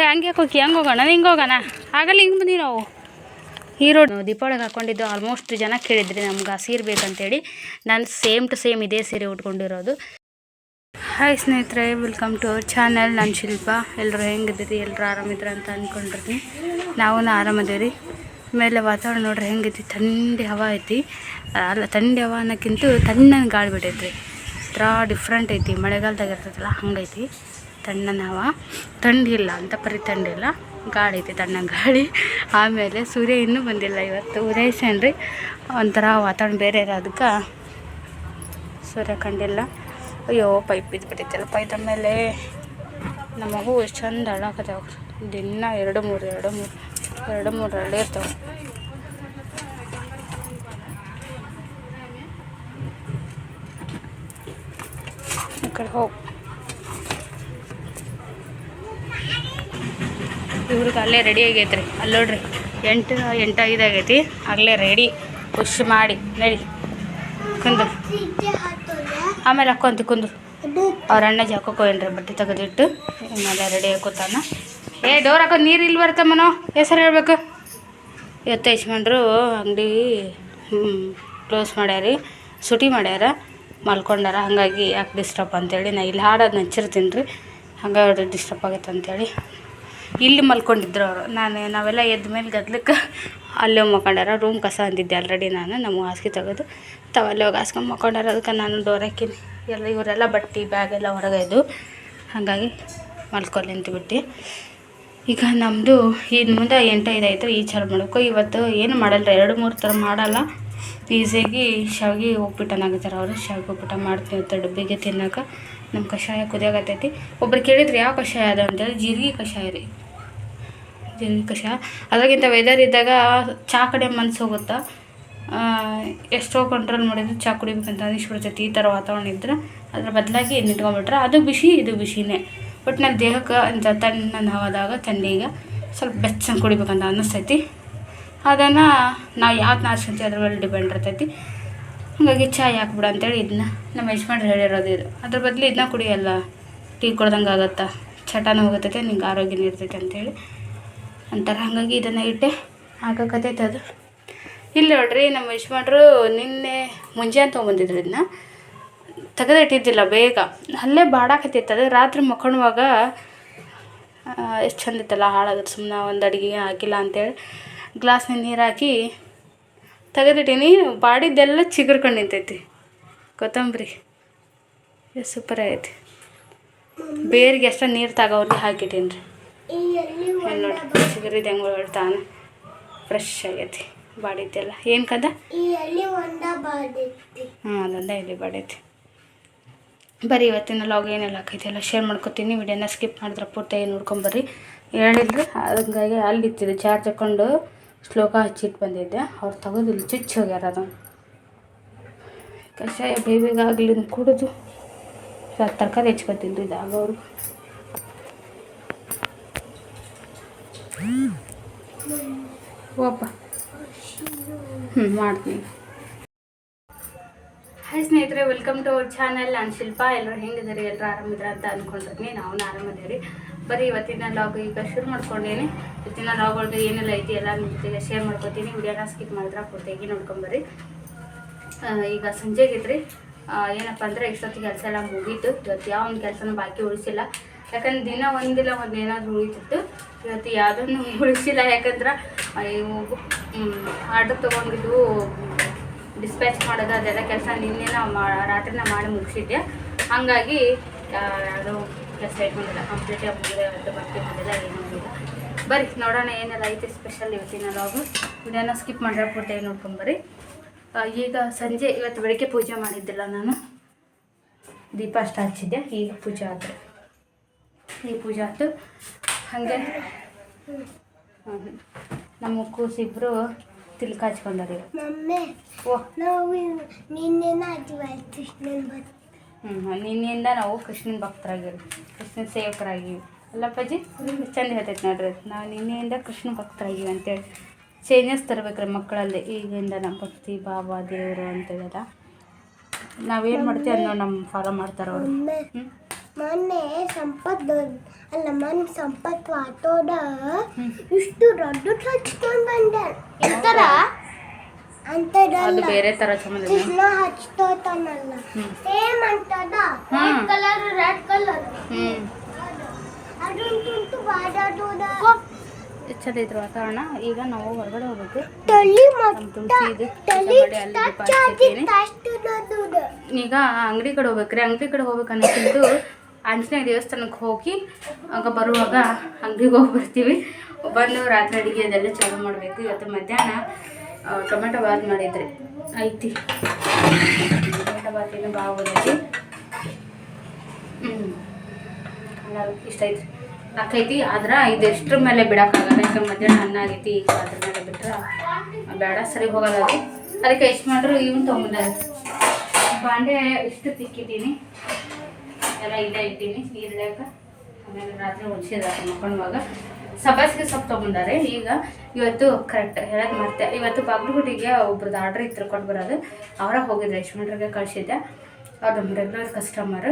ಏ ಹಂಗೆ ಹೋಗಿ ಹಂಗೆ ಹೋಗೋಣ? ಹಿಂಗೆ ಹೋಗೋಣ? ಆಗಲ್ಲ, ಹಿಂಗೆ ಬಂದಿ ನಾವು. ಈ ರೋಡ್ ದೀಪಾವಳಿಗೆ ಹಾಕ್ಕೊಂಡಿದ್ದು ಆಲ್ಮೋಸ್ಟ್ ಜನ ಕೇಳಿದ್ರಿ ನಮ್ಗೆ ಆ ಸೀರೆ ಬೇಕಂತೇಳಿ. ನಾನು ಸೇಮ್ ಟು ಸೇಮ್ ಇದೇ ಸೀರೆ ಉಟ್ಕೊಂಡಿರೋದು. ಹಾಯ್ ಸ್ನೇಹಿತರೆ ವೆಲ್ಕಮ್ ಟು ಅವರ್ ಚಾನಲ್ ನಾನು ಶಿಲ್ಪ. ಎಲ್ಲರೂ ಹೆಂಗಿದ್ದೀರಿ? ಎಲ್ಲರೂ ಆರಾಮಿದ್ರ ಅಂತ ಅಂದ್ಕೊಂಡಿರ್ತೀನಿ ನಾವು ಆರಾಮದೇವ್ರಿ ಮೇಲೆ ವಾತಾವರಣ ನೋಡ್ರಿ, ಹೆಂಗೈತಿ? ಥಂಡಿ ಹವಾ ಐತಿ. ಅಲ್ಲ, ಥಂಡಿ ಹವಾ ಅನ್ನೋಕ್ಕಿಂತ ತಣ್ಣನ ಗಾಳಿ ಬಿಟ್ಟೈತ್ರಿ. ಒಂಥರ ಡಿಫ್ರೆಂಟ್ ಐತಿ. ಮಳೆಗಾಲದಾಗ ಇರ್ತೈತಲ್ಲ, ಹಂಗೈತಿ. ತಣ್ಣನ ಹವಾ ಥಂಡಿ ಇಲ್ಲ ಅಂತ ಪರಿ ತಣ್ಣಿಲ್ಲ ಗಾಳಿ ಐತೆ ತಣ್ಣ ಗಾಳಿ. ಆಮೇಲೆ ಸೂರ್ಯ ಇನ್ನೂ ಬಂದಿಲ್ಲ ಇವತ್ತು. ಉದಯಿಸೇನ್ರಿ ಒಂಥರ ವಾತಾವರಣ ಬೇರೆ ಇರೋದಕ್ಕೆ. ಸೂರ್ಯ ಕಂಡಿಲ್ಲ. ಅಯ್ಯೋ, ಪೈಪ್ ಇದು ಬಿಟ್ಟಿತ್ತಲ್ಲ ಪೈದ ಮೇಲೆ. ನಮ್ಮ ಮಗು ಎಷ್ಟು ಚಂದ ಅಳಕತ್ತಾವ ದಿನ ಎರಡು ಮೂರು ಎರಡು ಮೂರು ಎರಡು ಮೂರು ಹಳ್ಳಿ ಇರ್ತಾವೆ. ಈ ಕಡೆ ಹೋಗಿ. ಇವ್ರಿಗೆ ಅಲ್ಲೇ ರೆಡಿ ಆಗೈತೆ ರೀ ಅಲ್ಲಿ ನೋಡ್ರಿ, ಎಂಟು ಎಂಟು ಐದು ಆಗೈತಿ. ಅಲ್ಲೇ ರೆಡಿ ಖುಷ್ ಮಾಡಿ, ನಡಿ. ಕುಂದು. ಆಮೇಲೆ ಹಾಕೊಂತಿ ಕುಂದು. ಅವ್ರ ಅಣ್ಣ ಜಾಕೋಕೋಯನ್ರಿ ಬಟ್ಟೆ ತೆಗೆದಿಟ್ಟು ಆಮೇಲೆ ರೆಡಿ ಹಾಕೋತಾನ ಏ, ಡೋರ್ ಹಾಕೋ, ನೀರು ಇಲ್ಲಿ ಬರ್ತಮ್ಮನೋ ಹೆಸರು ಹೇಳ್ಬೇಕು. ಇವತ್ತು ಯಜಮಾನ್ರು ಅಂಗಡಿ ಕ್ಲೋಸ್ ಮಾಡ್ಯಾರಿ. ಸುಟಿ ಮಾಡ್ಯಾರ. ಮಲ್ಕೊಂಡಾರ. ಹಾಗಾಗಿ ಯಾಕೆ ಡಿಸ್ಟರ್ಬ್ ಅಂತೇಳಿ ನಾ ಇಲ್ಲಿ ಹಾಡೋದು ನೆಚ್ಚಿರ್ತೀನಿ ರೀ ಹಂಗಾಗಿ ಡಿಸ್ಟರ್ಬ್ ಆಗೈತೆ ಅಂತೇಳಿ. ಇಲ್ಲಿ ಮಲ್ಕೊಂಡಿದ್ರು ಅವರು. ನಾನು ನಾವೆಲ್ಲ ಎದ್ದ ಮೇಲೆ ಗದ್ಲಕ್ಕೆ ಅಲ್ಲೇ ಮಲ್ಕೊಂಡಾರ. ರೂಮ್ ಕಸ ಅಂದಿದ್ದೆ ಆಲ್ರೆಡಿ ನಾನು. ನಮ್ಮ ಹಾಸಿಗೆ ತೆಗೆದು ತಾವಲ್ಲೇ ಹೋಗಿ ಹಾಸ್ಕೊಂಡು ಮಲ್ಕೊಂಡಾರ. ಅದಕ್ಕೆ ನಾನು ಡೋರ್ ಹಾಕಿನಿ. ಎಲ್ಲ ಇವರೆಲ್ಲ ಬಟ್ಟೆ ಬ್ಯಾಗ್ ಎಲ್ಲ ಹೊರಗೆ ಇದ್ದು ಹಾಗಾಗಿ ಮಲ್ಕೊಳ್ಳಿ ಅಂದ್ಬಿಟ್ಟು ಈಗ ನಮ್ಮದು ಇನ್ನು ಮುಂದೆ ಎಂಟೈದು ಆಯಿತು. ಈ ಚಾಲು ಮಾಡಬೇಕು ಇವತ್ತು ಏನು ಮಾಡಲ್ಲ ಎರಡು, ಮೂರು ಥರ ಮಾಡಲ್ಲ. ಈಸಿಯಾಗಿ ಶಾವಿಗೆ ಉಪ್ಪಿಟ್ಟನಾಗಿದ್ದಾರೆ ಅವರು. ಶಾವಿಗೆ ಉಪ್ಪಿಟ್ಟ ಮಾಡ್ತೀವಿ ಅಂತ ಡಬ್ಬಿಗೆ ತಿನ್ನೋಕೆ ನಮ್ಮ ಕಷಾಯ ಕುದಿಯಾಗತ್ತೈತಿ ಒಬ್ರು ಕೇಳಿದ್ರು, ಯಾವ ಕಷಾಯ ಅದು? ಅಂತೇಳಿ, ಜೀರಿಗೆ ಕಷಾಯ ರೀ. ಜೀರಿಗೆ ಕಷಾಯ. ಅದಕ್ಕಿಂತ ವೆದರ್ ಇದ್ದಾಗ ಚಹಾ ಕಡೆ ಮನ್ಸು ಹೋಗುತ್ತಾ? ಎಷ್ಟೋ ಕಂಟ್ರೋಲ್ ಮಾಡಿದ್ರು ಚಹಾ ಕುಡಿಬೇಕಂತ ಅನಿಸ್ಬಿಡ್ತೈತಿ ಈ ಥರ ವಾತಾವರಣ ಇದ್ರೆ ಅದ್ರ ಬದಲಾಗಿ ನಿಂತ್ಕೊಂಡ್ಬಿಟ್ರೆ ಅದು ಬಿಸಿ, ಇದು ಬಿಸಿನೇ. ಬಟ್ ನನ್ನ ದೇಹಕ್ಕೆ ಅಂತ ತಣ್ಣ ಹವಾದಾಗ, ತಣ್ಣೀಗ ಸ್ವಲ್ಪ ಬೆಚ್ಚಂಗೆ ಕುಡಿಬೇಕಂತ ಅನ್ನಿಸ್ತೈತಿ. ಅದನ್ನು ನಾವು ಯಾವ್ದು ನಾಚ್ಕೊಂತೀವಿ ಅದ್ರ ಮೇಲೆ ಡಿಪೆಂಡ್ ಇರ್ತೈತಿ. ಹಾಗಾಗಿ ಚಾಯ್ ಹಾಕ್ಬಿಡ ಅಂತೇಳಿ ಇದನ್ನ ನಮ್ಮ ಯಜಮಾನ್ರು ಹೇಳಿರೋದು ಇದು. ಅದ್ರ ಬದಲು ಇದನ್ನ ಕುಡಿಯಲ್ಲ. ಟೀ ಕುಡ್ದಂಗೆ ಆಗತ್ತಾ? ಚಟನೂ ಹೋಗತೈತೆ ನಿಂಗೆ ಆರೋಗ್ಯನೂ ಇರ್ತೈತೆ ಅಂತೇಳಿ ಅಂತಾರೆ. ಹಾಗಾಗಿ ಇದನ್ನು ಇಟ್ಟೆ. ಹಾಕಕತ್ತೈತೆ ಅದು. ಇಲ್ಲಿ ನೋಡ್ರಿ, ನಮ್ಮ ಯಜಮಾನ್ರು ನಿನ್ನೆ ಮುಂಜಾನೆ ತೊಗೊಂಬಂದಿದ್ರು ಇದನ್ನ ತೆಗೆದಿಟ್ಟಿದ್ದಿಲ್ಲ ಬೇಗ. ಅಲ್ಲೇ ಬಾಡಾಕತ್ತಿತ್ತು ಅದು. ರಾತ್ರಿ ಮಕ್ಕೊಳ್ಳುವಾಗ ಎಷ್ಟು ಚಂದ ಇತ್ತಲ್ಲ ಸುಮ್ಮನೆ ಒಂದು ಅಡುಗೆ ಹಾಕಿಲ್ಲ ಅಂತೇಳಿ ಗ್ಲಾಸ್ನ ನೀರು ಹಾಕಿ ತೆಗೆದಿಟ್ಟೀನಿ, ಬಾಡಿದ್ದೆಲ್ಲ ಚಿಗುರ್ಕೊಂಡು ನಿಂತೈತಿ. ಕೊತ್ತಂಬರಿ. ಸೂಪರ್ ಆಗೈತಿ. ಬೇರಿಗೆ ಎಷ್ಟ ನೀರು ತಗೋರಿಗೆ ಹಾಕಿಟ್ಟೀನಿ ರೀ ನೋಡಿ, ಚಿಗುರಿದ ಹೆಂಗೆ ಹೊಳ್ತಾನ ಫ್ರೆಶ್ ಆಗೈತಿ ಬಾಡಿದ್ದೆಲ್ಲ. ಏನು ಕದ? ಹ್ಞೂ ಅದೊಂದೇ ಇಲ್ಲಿ ಬಾಡೈತಿ ಬರೀ ಇವತ್ತಿನ ಲಾಗ್ ಏನೆಲ್ಲ ಹಾಕೈತಿ ಎಲ್ಲ ಶೇರ್ ಮಾಡ್ಕೊತೀನಿ. ವಿಡಿಯೋನ ಸ್ಕಿಪ್ ಮಾಡಿದ್ರೆ ಪೂರ್ತಿ ನೋಡ್ಕೊಂಬರ್ರಿ ಹೇಳಿದ್ರು. ಹಂಗಾಗಿ ಅಲ್ಲಿ ಇತ್ತಿದೆ ಚಾರ್ಜ್ ಹಾಕೊಂಡು ಶ್ಲೋಕ ಹಚ್ಚಿಟ್ಟು ಬಂದಿದ್ದೆ. ಅವ್ರು ತೆಗೆದು ಇಲ್ಲಿ ಚುಚ್ಚಿ ಹೋಗ್ಯಾರ ಅದು. ಕಷಾಯ ಬೇಬಿಗಾಗಲಿ ಕುಡಿದು. ತರಕಾರಿ ಹೆಚ್ಕೊತಿದ್ದು ಇದಾಗ ಅವರು ಓಪ್ಪ ಹ್ಞೂ ಮಾಡ್ತೀನಿ. ಹಾಯ್ ಸ್ನೇಹಿತರೆ ವೆಲ್ಕಮ್ ಟು ಅವರ್ ಚಾನಲ್ ನಾನು ಶಿಲ್ಪ. ಎಲ್ಲರೂ ಹೆಂಗಿದ್ದಾರೆ? ಎಲ್ಲರೂ ಆರಾಮಿದ್ರ ಅಂತ ಅಂದ್ಕೊಂಡಿರ್ತೀನಿ ನಾವು ಆರಾಮದೇವ್ರಿ ಬರೀ ಇವತ್ತಿನ ಲಾಗ್ ಈಗ ಶುರು ಮಾಡ್ಕೊಂಡೇನೆ. ಇವತ್ತಿನ ಲಾಗ್ಗಳ್ದು ಏನೆಲ್ಲ ಐತಿ ಎಲ್ಲ ನಿಮ್ಮ ಜೊತೆಗೆ ಶೇರ್ ಮಾಡ್ಕೊತೀನಿ. ವಿಡಿಯೋನ ಸ್ಕಿಪ್ ಮಾಡಿದ್ರೆ ಪೂರ್ತಿಯಾಗಿ ನೋಡ್ಕೊಂಬರ್ರಿ. ಈಗ ಸಂಜೆಗಿದ್ರಿ ಏನಪ್ಪ ಅಂದರೆ ಇಷ್ಟೊತ್ತಿಗೆ ಕೆಲಸ ಎಲ್ಲ ಮುಗೀತು. ಇವತ್ತು ಯಾವ ಒಂದು ಕೆಲಸನೂ ಬಾಕಿ ಉಳಿಸಿಲ್ಲ. ಯಾಕಂದ್ರೆ ದಿನ ಒಂದಿಲ್ಲ, ಒಂದು ಏನಾದರೂ ಉಳಿತಿತ್ತು. ಇವತ್ತು ಯಾವುದನ್ನು ಉಳಿಸಿಲ್ಲ. ಯಾಕಂದ್ರೆ ಇವು ಆರ್ಡರ್ ತೊಗೊಂಡಿದ್ದು ಡಿಸ್ಪ್ಯಾಚ್ ಮಾಡೋದು, ಅದೆಲ್ಲ ಕೆಲಸ ನಿನ್ನೆ ನಾವು ಮಾ, ರಾತ್ರಿನ ಮಾಡಿ ಮುಗಿಸಿದ್ದೆ. ಹಾಗಾಗಿ ಅದು ಕೆಲಸ ಇಟ್ಕೊಂಡಿಲ್ಲ ಕಂಪ್ಲೀಟ್ ಮುಗಿದೆ ಬರ್ತಿ ಮಾಡಿಲ್ಲ ಏನೂ ಇಲ್ಲ. ಬರ್ರಿ ನೋಡೋಣ ಏನೆಲ್ಲ ಐತೆ ಸ್ಪೆಷಲ್ ಇವತ್ತಿನ ಲಾಗು ವಿಡಿಯೋನ ಸ್ಕಿಪ್ ಮಾಡಿರೋ ಪೂರ್ತಿಯಾಗಿ ನೋಡ್ಕೊಂಬರ್ರಿ ಈಗ ಸಂಜೆ ಇವತ್ತು ಬೆಳಿಗ್ಗೆ ಪೂಜೆ ಮಾಡಿದ್ದಿಲ್ಲ ನಾನು. ದೀಪ ಅಷ್ಟ ಹಚ್ಚಿದ್ದೆ ಈಗ ಪೂಜೆ ಆಯ್ತು ಈ ಪೂಜೆ ಆಯ್ತು ಹಾಗೆ. ನಮ್ಮ ಕೂಸಿಬ್ರು ತಿಲ್ಕ ಹಚ್ಕೊಂಡಾರ ಓ. ನಾವು ನಿನ್ನೆ ಹ್ಞೂ ನಿನ್ನೆಯಿಂದ ನಾವು ಕೃಷ್ಣನ ಭಕ್ತರಾಗಿವಿ ಕೃಷ್ಣನ ಸೇವಕರಾಗಿವಿ ಅಲ್ಲಪ್ಪಾಜಿ ಚಂದ ಹೇಳ್ತೈತೆ ನೋಡ್ರಿ. ನಾವು ನಿನ್ನೆಯಿಂದ ಕೃಷ್ಣ ಭಕ್ತರಾಗಿವಿ ಅಂತೇಳಿ. ಚೇಂಜಸ್ ತರಬೇಕ್ರಿ ಮಕ್ಕಳಲ್ಲಿ. ಈಗಿಂದ ನಮ್ಮ ಭಕ್ತಿ ಬಾಬಾ ದೇವರು ಅಂತೇಳಿದ. ನಾವೇನು ಮಾಡ್ತೀವಿ ಅದನ್ನ ನಮ್ಮ ಫಾಲೋ ಮಾಡ್ತಾರೆ ಅವರು. ಮೊನ್ನೆ ಸಂಪತ್ ಅಲ್ಲ ಮೊನ್ನೆ ಸಂಪತ್ ಆಟೋದ ಇಷ್ಟು ದೊಡ್ಡ ಹಚ್ಕೊಂಡ್ ಬಂದ. ಅದು ಬೇರೆ ತರ ಕೃಷ್ಣ ಹಚ್ತೋತಾನಲ್ಲ. ಹ್ಮ್. ಸೇಮ್ ಅಂತದ? ಹ್ಮ್. ರೆಡ್ ಕಲರ್ ರೆಡ್ ಕಲರ್ ಹ್ಞೂ ಅದಂತೂ ಬಾಡಾಡೋದ ಚಲೈತ್ರಿ ವಾತಾವರಣ ಈಗ ನಾವು ಹೊರಗಡೆ ಹೋಗ್ಬೇಕು. ಅಷ್ಟು ಈಗ ಅಂಗಡಿ ಕಡೆ ಹೋಗ್ಬೇಕ್ರಿ. ಅಂಗಡಿ ಕಡೆ ಹೋಗ್ಬೇಕು ಅನ್ನೋಕ್ಕಿಂತ ಆಂಜನೇಯ ದೇವಸ್ಥಾನಕ್ಕೆ ಹೋಗಿ ಆಗ ಬರುವಾಗ ಅಂಗಡಿಗೆ ಹೋಗಿ ಬರ್ತೀವಿ ಬಂದು ರಾತ್ರಿ ಅಡುಗೆ ಅದೆಲ್ಲ ಚಾಲೂ ಮಾಡಬೇಕು. ಇವತ್ತು ಮಧ್ಯಾಹ್ನ ಟೊಮೆಟೊ ಬಾತ್ ಮಾಡಿದ್ರಿ. ಐತಿ ಟೊಮೆಟೊ ಬಾತ್ ಏನು ಭಾಳ ಬಂದೈತಿ ಹ್ಞೂ ಎಲ್ಲರೂ ಇಷ್ಟ ಐತ್ರಿ. ಆಕೈತಿ, ಆದ್ರೆ ಇದೆಷ್ಟ್ರ ಮೇಲೆ ಬಿಡೋಕ್ಕಾಗಲ್ಲ. ಯಾಕಂದ್ರೆ ಮಧ್ಯಾಹ್ನ ಅನ್ನ ಆಗೈತಿ, ಈಗ ಅದ್ರ ಮೇಲೆ ಬಿಟ್ರೆ ಬೇಡ, ಸರಿ ಹೋಗಲ್ಲ ಅದು. ಅದಕ್ಕೆ ಎಷ್ಟು ಮಾಡ್ರು ಇವನ್ ತೊಗೊಂಡ ಬಾಂಡೆ ಇಷ್ಟು ತಿಕ್ಕಿದ್ದೀನಿ. ಎಲ್ಲ ಇಲ್ಲೇ ಇಟ್ಟೀನಿ ನೀರಿಡ್ಯಾಕ ಆಮೇಲೆ ರಾತ್ರಿ ಹೊಲ್ಸಿದಾಕ ಮಕ್ಕಳುವಾಗ ಸಬಾಸ್ಗೆ ಸೊಪ್ಪು ತೊಗೊಂಡಾರೆ. ಈಗ ಇವತ್ತು ಕರೆಕ್ಟ್ ಹೇಳೋದು ಮತ್ತೆ ಇವತ್ತು ಬಾಗ್ಲುಗುಡಿಗೆ ಒಬ್ರದ್ದು ಆರ್ಡ್ರ್ ಇತ್ತು ಕೊಟ್ಟು ಬರೋದು. ಅವರ ಹೋಗಿದ್ದೆ ಯಶ್ಮಂಟ್ರಿಗೆ ಕಳಿಸಿದ್ದೆ. ಅವ್ರು ನಮ್ಮ ರೆಗ್ಯುಲರ್ ಕಸ್ಟಮರ್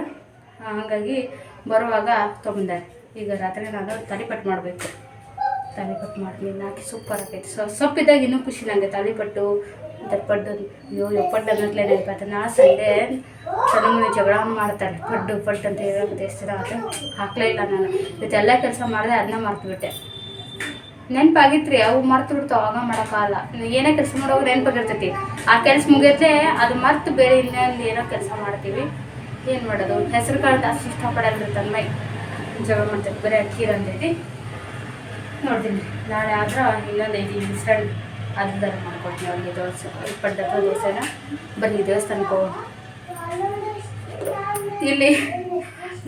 ಹಾಗಾಗಿ ಬರುವಾಗ ತೊಗೊಂಡಾರೆ ಈಗ ರಾತ್ರಿ ನಾನು ತಾಲಿಪಟ್ಟು ಮಾಡಬೇಕು. ತಾಲಿಪಟ್ಟು ಮಾಡಿ ಹಾಕಿ ಸೂಪರ್ ಆಗೈತೆ. ಸೊ, ಸೊಪ್ಪಿದ್ದಾಗ ಇನ್ನೂ ಖುಷಿ ನನಗೆ ತಾಲಿಪಟ್ಟು ಪಡ್ಡು ಅಯ್ಯೋ ಪಡ್ಡು ಅನ್ನತ್ಲೇ ನೆನಪಾಯ್ತು ನಾ ಸಂಡೆ ಚೆನ್ನಾಗಿ ಜಗಳ ಮಾಡ್ತಾರೆ ಪಡ್ಡು ಪಡ್ಡು ಅಂತ ಹೇಳೋದು ಎಷ್ಟು ಅದು ಹಾಕ್ಲೇ ಇಲ್ಲ ನಾನು. ಇವತ್ತೆಲ್ಲ ಕೆಲಸ ಮಾಡಿದೆ ಅದನ್ನ ಮರ್ತುಬಿಟ್ಟೆ. ನೆನಪಾಗಿತ್ತು ರೀ ಅವು ಮರ್ತು ಬಿಡ್ತು ಆಗ ಮಾಡೋಕ್ಕಾಗಲ್ಲ. ಏನೇ ಕೆಲಸ ಮಾಡೋವಾಗ ನೆನಪಾಗಿರ್ತೈತಿ ಆ ಕೆಲಸ ಮುಗಿಯತ್ತೆ ಅದು ಮರ್ತು ಬೇರೆ ಇನ್ನೊಂದು ಏನೋ ಕೆಲಸ ಮಾಡ್ತೀವಿ. ಏನು ಮಾಡೋದು? ಹೆಸರು ಕಾಳು ಅಷ್ಟು ಇಷ್ಟಪಡಲ್ಲ ತನ್ನ ಮೈ ಜಗಳ ಮಾಡ್ತೈತಿ ಬರೀ ಅಕ್ಕಿ ಅಂತೈತಿ ನೋಡ್ತೀನಿ. ನಾಳೆ ಆದ್ರೆ ಇನ್ನೊಂದು ಐದು ಇನ್ಸ್ಟಂಟ್ ಅದ್ರ ಮಾಡ್ಕೊಡ್ತೀನಿ. ಅವ್ರಿಗೆ ದೋಸೆ ಇಪ್ಪತ್ತು ದೋಸೆನ ಬನ್ನಿ, ದೇವಸ್ಥಾನಕ್ಕೆ ಇಲ್ಲಿ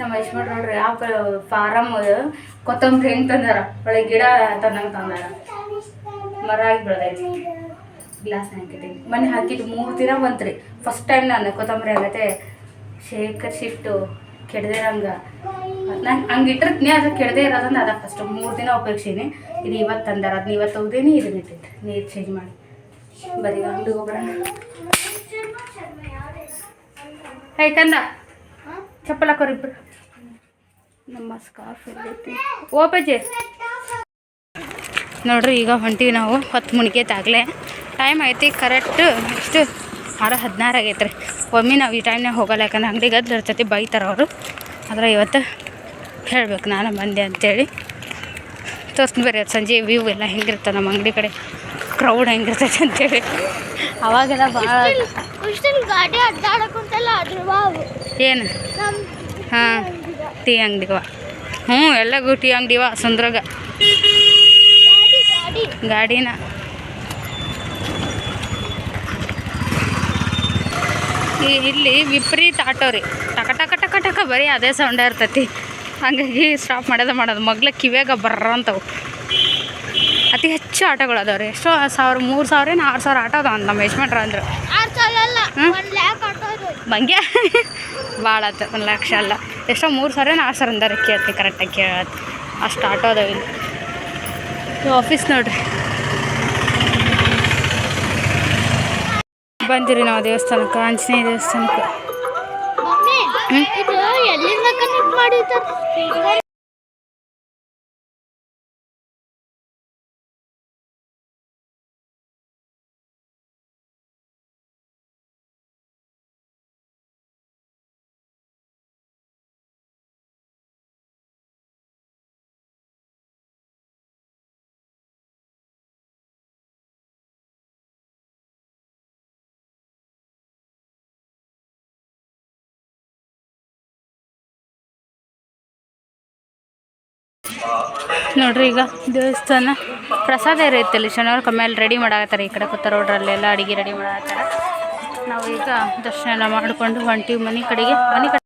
ನಮ್ಮ ಯಶ್ಮಟ್ ನೋಡ್ರಿ, ಯಾವ ಫಾರಮ್ ಕೊತ್ತಂಬರಿ ಹೆಂಗೆ ತಂದಾರ? ಒಳ್ಳೆ ಗಿಡ ತಂದಂಗೆ ತಂದಾರ. ಮರ ಆಗಿ ಬೆಳೆದೈತಿ. ಗ್ಲಾಸ್ ಹಾಕಿದ್ದೀನಿ ಮನೆ ಹಾಕಿದ್ದು ಮೂರು ದಿನ ಬಂತ್ರಿ ಫಸ್ಟ್ ಟೈಮ್ ನಾನು ಕೊತ್ತಂಬರಿ ಆಗತ್ತೆ. ಶೇಖರ್ಸಿಟ್ಟು ಕೆಡ್ದಿರಂಗ. ನಾನು ಹಂಗೆ ಇಟ್ಟಿರ್ತೀನಿ ಅದು ಕೆಡದೆ ಇರೋದನ್ನ ಅದ ಫಸ್ಟ್ ಮೂರು ದಿನ ಉಪಯೋಗಿಸೀನಿ. ಇದು ಇವತ್ತು ತಂದಾರ ಅದನ್ನ ಇವತ್ತು ಹೋಗ್ದೇನೆ ಇದನ್ನ ಇಟ್ಟಿದ್ದೆ. ನೀರು ಚೇಂಜ್ ಮಾಡಿ. ಬರೀ ಅಂಗಡಿಗೆ ಹೋಗ್ಬಿಡೋಣ ಹೇ ಕಂದ ಚಪ್ಪಲ್ ಹಾಕೋರಿ ಇಬ್ರು. ನಮ್ಮ ಸ್ಕಾರ್ಫ್ ಎಲ್ಲೈತಿ. ಓಪಜ್ಜಿ ನೋಡ್ರಿ, ಈಗ ಹೊಂಟಿವಿ ನಾವು. ಹೊತ್ತು ಮುಣಿಗೈತಾಗಲೇ ಟೈಮ್ ಐತಿ ಕರೆಕ್ಟ್ ಎಷ್ಟು? ಆರು ಹದಿನಾರು ಆಗೈತೆ ರೀ ಒಮ್ಮೆ ನಾವು ಈ ಟೈಮ್ನಾಗ ಹೋಗಲ್ಲ, ಯಾಕಂದ್ರೆ ಅಂಗಡಿಗೆ ಅದ್ರ ಇರ್ತೈತಿ ಬೈತಾರೆ ಅವರು. ಆದ್ರೆ ಇವತ್ತು ಹೇಳ್ಬೇಕು ನಾನು ಬಂದೆ ಅಂತೇಳಿ. ತೋರಿಸ್ತೀನಿ ಬರ್ರಿ ಅದು ಸಂಜೆ ವ್ಯೂ ಎಲ್ಲ ಹೆಂಗಿರ್ತದೆ ನಮ್ಮ ಅಂಗಡಿ ಕಡೆ ಕ್ರೌಡ್ ಹೆಂಗಿರ್ತೈತೆ ಅಂತೇಳಿ. ಅವಾಗೆಲ್ಲ ಭಾಳ ಏನು? ಹಾಂ ಟೀ ಅಂಗಡಿವ ಹ್ಞೂ ಎಲ್ಲಗೂ ಟೀ ಅಂಗಡಿವ ಸುಂದ್ರಾಗ. ಗಾಡಿ ಗಾಡಿ. ಗಾಡಿನ. ಇಲ್ಲಿ ವಿಪರೀತ ಆಟೋ ರೀ. ಟಕ ಟಕ ಟಕ ಟಕ ಬರೀ ಅದೇ ಸೌಂಡ ಇರ್ತೈತಿ. ಹಾಗಾಗಿ ಸ್ಟಾಪ್ ಮಾಡೋದು ಮಾಡೋದು. ಮಗ್ಲ ಕಿವಿಯಾಗ ಬರ್ರ ಅಂತವು ಅತಿ ಹೆಚ್ಚು ಆಟಗಳು ಅದಾವೆ ರೀ. ಎಷ್ಟೋ ಸಾವಿರ ಮೂರು ಸಾವಿರ ಏನು ಆರು ಸಾವಿರ ಆಟ ಅದಾವ ನಮ್ಮ ಯಜಮಾನ್ರ ಅಂದ್ರೆ. ಹಂಗೆ? ಭಾಳ ಆತು ಒಂದು ಲಕ್ಷ ಅಲ್ಲ. ಎಷ್ಟೋ ಮೂರು ಸಾವಿರ ಆರು ಸಾವಿರ ಅಂದಾರೆ ಕೇಳ್ತೀನಿ ಕರೆಕ್ಟಾಗಿ ಕೇಳತ್ತೆ ಅಷ್ಟು ಆಟೋ ಅದಾವ ಇಲ್ಲಿ. ಆಫೀಸ್ ನೋಡ್ರಿ. ಬಂದಿರಿ ನಾವು ದೇವಸ್ಥಾನಕ್ಕೆ ಆಂಜನೇಯ ದೇವಸ್ಥಾನಕ್ಕೆ. ಇದು ಎಲ್ಲಿಂದ ಕನೆಕ್ಟ್ ಮಾಡಿರ್ತಾರೆ ನೋಡ್ರಿ ಈಗ ದೇವಸ್ಥಾನ. ಪ್ರಸಾದ ಇರೈತಲ್ಲಿ ಶನಿವಾರ ಕಮ್ಮಿಯಲ್ಲಿ ರೆಡಿ ಮಾಡಾಕತ್ತಾರೆ. ಈ ಕಡೆ ಕೂತಾರ ನೋಡ್ರಿ, ಅಲ್ಲೆಲ್ಲ ಅಡಿಗೆ ರೆಡಿ ಮಾಡಾಕತ್ತಾರ. ನಾವು ಈಗ ದರ್ಶನ ಎಲ್ಲ ಮಾಡಿಕೊಂಡು ಹೊಂಟಿವಿ ಮನೆ ಕಡೆಗೆ ಮನೆ ಕಡೆ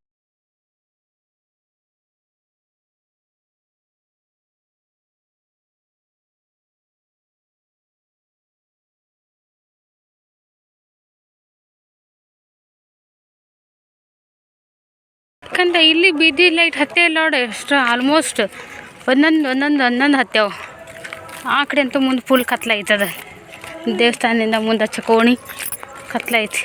ಯಾಕಂದ್ರೆ ಇಲ್ಲಿ ಬೀದಿ ಲೈಟ್ ಹತ್ತೇ ಇಲ್ಲ ನೋಡಿ ಎಷ್ಟು ಆಲ್ಮೋಸ್ಟ್ ಒಂದೊಂದು ಒಂದೊಂದು ಒಂದೊಂದು ಹತ್ತೇವು ಆ ಕಡೆ ಅಂತೂ ಮುಂದೆ ಫುಲ್ ಕತ್ಲಾಯ್ತದ ದೇವಸ್ಥಾನದಿಂದ ಮುಂದೆ ಚಕೋಣಿ ಕತ್ಲೈತಿ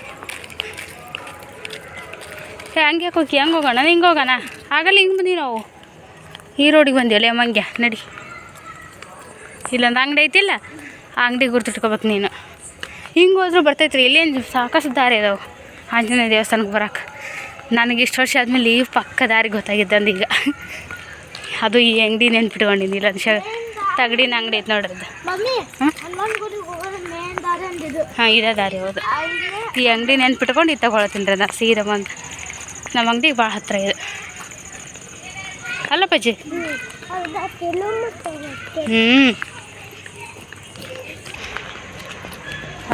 ಏ, ಹಂಗೆ ಹೋಗಿ? ಹಂಗೆ ಹೋಗೋಣ? ಹಿಂಗೆ ಹೋಗೋಣ? ಆಗಲ್ಲ ಹಿಂಗೆ ಬಂದಿ ನಾವು ಈ ರೋಡಿಗೆ ಬಂದೀವಲ್ಲ ಅಮ್ಮಂಗೆ ನಡಿ. ಇಲ್ಲೊಂದು ಅಂಗಡಿ ಐತಿಲ್ಲ? ಆ ಅಂಗಡಿ ಗುರ್ತಿಟ್ಕೋಬೇಕು ನೀನು. ಹಿಂಗೆ ಹೋದ್ರೂ ಬರ್ತೈತ್ರಿ. ಇಲ್ಲೇನು ಸಾಕಷ್ಟು ದಾರಿ ಅದಾವೆ. ಆಂಜನೇಯ ದೇವಸ್ಥಾನಕ್ಕೆ ಬರೋಕೆ. ನನಗೆ ಇಷ್ಟು ವರ್ಷ ಆದಮೇಲೆ ಈ ಪಕ್ಕ ದಾರಿ ಗೊತ್ತಾಗಿದ್ದಂದು ಈಗ. ಅದು ಈ ಅಂಗಡಿ ನೆನ್ಪಿಟ್ಕೊಂಡಿನಿ ಶ ತಗಡಿನ ಅಂಗಡಿ ಐತೆ ನೋಡ್ರಿ ಹಾಂ? ಇದೇ ದಾರಿ ಹೌದು. ಈ ಅಂಗಡಿ ನೆನ್ಪಿಟ್ಕೊಂಡು ಇದು ತಗೊಳತ್ತೀನಿ ರೀ ನಾನು ಸೀದಾ ಬಂದು. ನಮ್ಮ ಅಂಗಡಿಗೆ ಭಾಳ ಹತ್ತಿರ ಇದೆ. ಅಲ್ಲ ಪಜ್ಜಿ ಹ್ಞೂ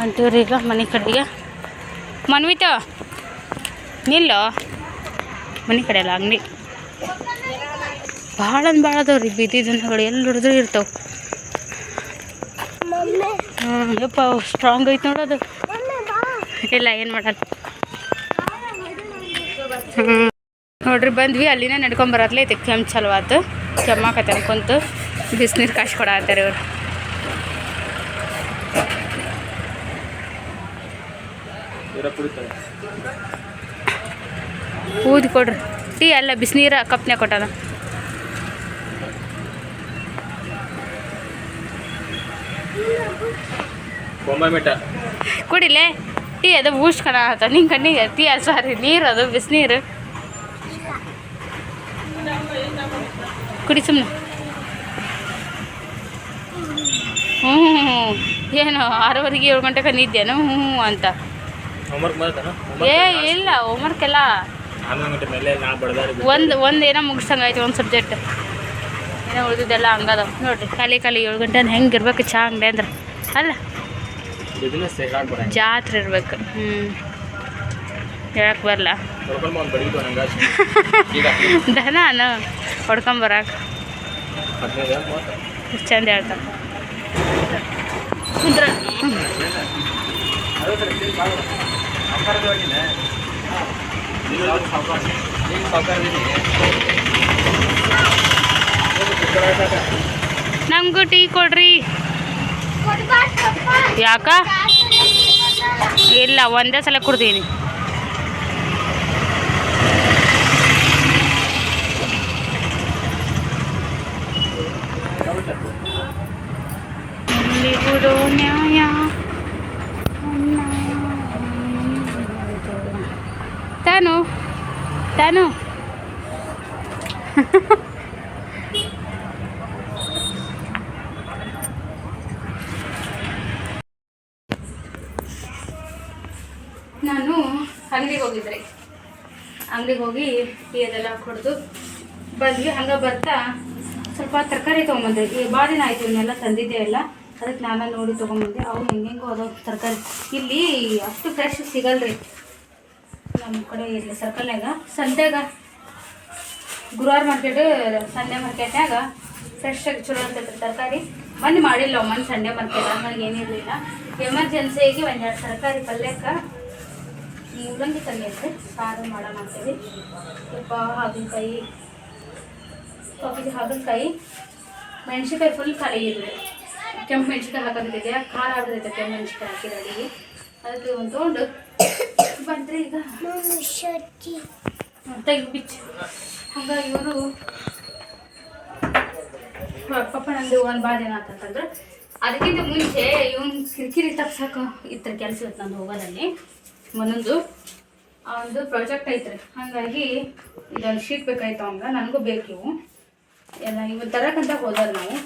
ಅಂತೀವ್ರಿ ಈಗ ಮನೆ ಕಡೆಗೆ. ಮನ್ವಿತ ನಿಲ್ಲೋ? ಮನೆ ಕಡೆ ಅಲ್ಲ ಅಂಗಡಿ. ಭಾಳ ಅಂದ್ ಭಾಳ ಅದಾವ ರೀ. ಬೀದಿ ದನಗಳು ಎಲ್ಲಿ ಹಿಡಿದ್ರು ಇರ್ತಾವೆ. ಮಮ್ಮಿ. ಹ್ಞೂ ಯಪ್ಪ ಸ್ಟ್ರಾಂಗ್ ಐತೆ ನೋಡೋದು ಮಮ್ಮಿ ಬಾ. ಇಲ್ಲ ಏನು ಮಾಡಲ್ಲ ಹ್ಞೂ ನೋಡ್ರಿ ಬಂದ್ವಿ. ಅಲ್ಲಿನೇ ನಡ್ಕೊಂಡ್ ಬರತ್ಲೆ ಐತೆ. ಕೆಮ್ಮು ಚಲವಾತು ಕೆಮ್ಮಾಕತ್ತೆ ಅನ್ಕೊಂತು ಬಿಸಿನೀರು ಕಾಶ್ ಕೊಡತ್ತಾರ ಇವ್ರು. ಊದಿ ಕೊಡ್ರಿ. ಟೀ ಅಲ್ಲ ಬಿಸಿನೀರ ಕಪ್ನೆ ಕೊಟ್ಟಾನ ಬೊಂಬೈ ಮಿಠ ಕುಡಿಲೆ? ಟೀ ಅದು ಬೂಸ್ಟ್ ಕಣ ಆತ ನಿಂಗೆ ಕಣ್ಣಿಗೆ ಟೀ ಸಾರಿ ನೀರು ಅದು ಬಿಸಿನೀರು ಕುಡಿ ಸುಮ್ಮನೆ ಹ್ಞೂ ಹ್ಞೂ ಏನು ಆರೂವರೆಗೆ ಏಳು ಗಂಟೆಗೆ ನಿದ್ದೇನು ಹ್ಞೂ ಹ್ಞೂ ಅಂತ. ಏ ಇಲ್ಲ ಹೋಮ್ವರ್ಕ್ ಎಲ್ಲ ಒಂದು ಒಂದು ಏನೋ ಮುಗಿಸಂಗಾಯ್ತು ಒಂದು ಸಬ್ಜೆಕ್ಟ್ ಏನೋ ಉಳಿದಿದ್ದೆಲ್ಲ ಹಂಗದಾವ ನೋಡ್ರಿ ಖಾಲಿ ಖಾಲಿ ಏಳು ಗಂಟೆ ಹೆಂಗೆ ಇರ್ಬೇಕು ಚಾ ಅಂಗಡಿ ಅಂದ್ರೆ. ಅಲ್ಲ ಬಿಸ್ನೆಸ್ ಹೇಳಕ್ ಬರ ಜಾತ್ರೆ ಇರ್ಬೇಕು. ಹ್ಞೂ ಹೇಳಕ್ಕೆ ಬರಲ್ಲ ಹೊಡ್ಕೊಂಡು ಒಂದು ಬಡಿಗಿದ್ದು ನಂಗೆ ಈಗ ದನಾನ ಹೊಡ್ಕೊಂಬರಕ್ಕೆ ಹದಿನೈದು ಮೂವತ್ತು ಎಷ್ಟು ಚಂದ ಹೇಳ್ತಾರೆ. ಕುಂದ್ರ ನಮಗೂ ಟೀ ಕೊಡ್ರಿ. ಯಾಕ? ಇಲ್ಲ ಒಂದೇ ಸಲ ಕುಡ್ದೀನಿ ಇಲ್ಲಿ ಬಿಡೋ ನ್ಯಾಯ ತಾನು ತಾನು ನಾನು ಅಂಗಡಿಗೆ ಹೋಗಿದ್ರಿ ಅಂಗಡಿಗೆ ಹೋಗಿ ಟೀ ಅದೆಲ್ಲ ಕುಡ್ದು ಬಂದ್ವಿ ಹಂಗೆ ಬರ್ತಾ ಸ್ವಲ್ಪ ತರಕಾರಿ ತೊಗೊಂಬಂದೆ. ಈ ಭಾಳ ದಿನ ಆಯಿತು ಇವನ್ನೆಲ್ಲ ತಂದಿದ್ದೆ ಎಲ್ಲ. ಅದಕ್ಕೆ ನಾನು ನೋಡಿ ತೊಗೊಂಬಂದೆ. ಅವು ಹೆಂಗೆಂಗೋ ಅದಾವ ತರಕಾರಿ. ಇಲ್ಲಿ ಅಷ್ಟು ಫ್ರೆಶ್ ಸಿಗಲ್ರಿ. ನಮ್ಮ ಕಡೆ ಇಲ್ಲಿ ಸರ್ಕಲ್ನಾಗ ಸಂತೆಗ ಗುರುವಾರ ಮಾರ್ಕೆಟ್ ಸಂಡೆ ಮಾರ್ಕೆಟ್ನಾಗ ಫ್ರೆಶ್ ಆಗಿ ಚಲೋ ಇರ್ತೈತೆ ತರಕಾರಿ. ಮೊನ್ನೆ ಮಾಡಿಲ್ಲ ಮೊನ್ನೆ ಸಂಡೆ ಮಾರ್ಕೆಟ್ ನನಗೆ ಏನಿರಲಿಲ್ಲ ಎಮರ್ಜೆನ್ಸಿಯಾಗಿ ಒಂದೆರಡು ತರಕಾರಿ ಪಲ್ಯಕ್ಕೆ ಮೂಲಂಗಿ ತಂದೈತೆ ಸಾರು ಮಾಡೋಣ ಅಂತೇಳಿ ಸ್ವಲ್ಪ ಹಾಗಲಕಾಯಿ ಕಾಫಿಗೆ ಹಾಗಲಕಾಯಿ ಮೆಣಸಿನ್ಕಾಯಿ ಫುಲ್ ಖಾಲಿ ಇದೆ ಕೆಂಪು ಮೆಣಸಿನ್ಕಾಯಿ ಹಾಕೋದಿದೆ ಖಾರ ಆಗ್ತೈತೆ ಕೆಂಪು ಮೆಣಸಿನ್ಕಾಯಿ ಹಾಕಿದ ಅಡಿಗೆ ಅದಕ್ಕೆ ಒಂದು ತೊಗೊಂಡು ಬಂದರೆ ಈಗ ಮಮ್ಮಿ ಶರ್ಟಿ ತೆಗಿ ಬಿಚ್ಚು. ಹಾಗಾಗಿ ಇವರು ಪಪ್ಪ ನಂದು ಒಂದು ಭಾಳ ಜನ ಅದಕ್ಕಿಂತ ಮುಂಚೆ ಇವನ್ ಕಿರಿಕಿರಿ ತಪ್ಸಕ್ಕೆ ಇತ್ರ ಕೆಲಸ ಇತ್ತು ನಂದು ಹೋಗೋದಲ್ಲಿ. ಒಂದೊಂದು ಆ ಒಂದು ಪ್ರಾಜೆಕ್ಟ್ ಐತ್ರಿ. ಹಾಗಾಗಿ ಇದೊಂದು ಶೀಟ್ ಬೇಕಾಯ್ತು ಅವಂಗ ನನಗೂ ಬೇಕು ಇವು. ಎಲ್ಲ ಇವತ್ತು ತರಕಂತ ಹೋದವ್ರು ನಾವು.